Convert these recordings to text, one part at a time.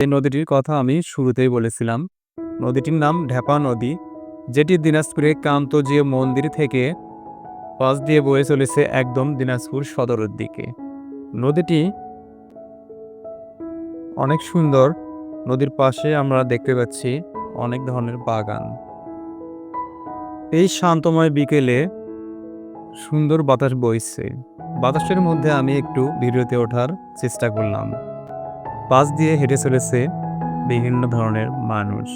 এই নদীটির কথা আমি শুরুতেই বলেছিলাম। নদীটির নাম ঢেপা নদী, যেটি দিনাজপুরে কান্তজিয়া মন্দির থেকে পাশ দিয়ে বয়ে চলেছে একদম দিনাজপুর সদরের দিকে। নদীটি অনেক সুন্দর। নদীর পাশে আমরা দেখতে পাচ্ছি অনেক ধরনের বাগান। এই শান্তময় বিকেলে সুন্দর বাতাস বইছে। বাতাসের মধ্যে আমি একটু ভিডিওতে ওঠার চেষ্টা করলাম। পাশ দিয়ে হেঁটে চলেছে বিভিন্ন ধরনের মানুষ।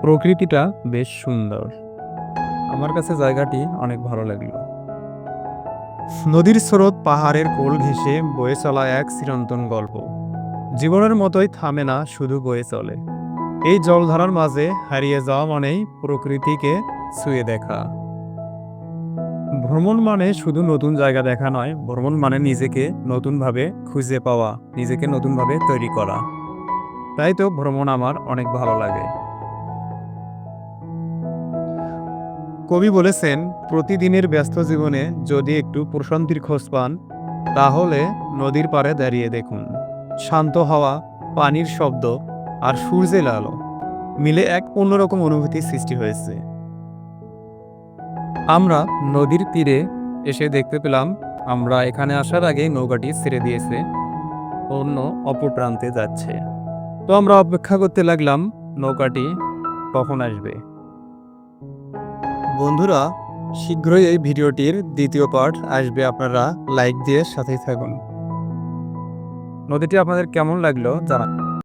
প্রকৃতিটা বেশ সুন্দর। আমার কাছে জায়গাটি অনেক ভালো লাগল। নদীর স্রোত পাহাড়ের কোল ঘেঁষে বয়ে চলা এক চিরন্তন গল্প। জীবনের মতোই থামে না, শুধু বয়ে চলে। এই জলধারার মাঝে হারিয়ে যাওয়া মানেই প্রকৃতিকে ছুঁয়ে দেখা। ভ্রমণ মানে শুধু নতুন জায়গা দেখা নয়, ভ্রমণ মানে নিজেকে নতুনভাবে খুঁজে পাওয়া, নিজেকে নতুনভাবে তৈরি করা। তাই তো ভ্রমণ আমার অনেক ভালো লাগে। কবি বলেছেন, প্রতিদিনের ব্যস্ত জীবনে যদি একটু প্রশান্তির খোঁজ পান, তাহলে নদীর পাড়ে দাঁড়িয়ে দেখুন। শান্ত হওয়া, পানির শব্দ আর সূর্যের আলো মিলে এক অন্যরকম অনুভূতি সৃষ্টি হয়েছে। আমরা নদীর তীরে এসে দেখতে পেলাম আমরা এখানে আসার আগে নৌকাটি ছেড়ে দিয়েছে। অন্য অপর প্রান্তে যাচ্ছে। তো আমরা অপেক্ষা করতে লাগলাম নৌকাটি কখন আসবে? বন্ধুরা শীঘ্রই এই ভিডিওটির দ্বিতীয় পার্ট আসবে। আপনারা লাইক দিয়ে সাথেই থাকুন। নদীটি আপনাদের কেমন লাগল জানান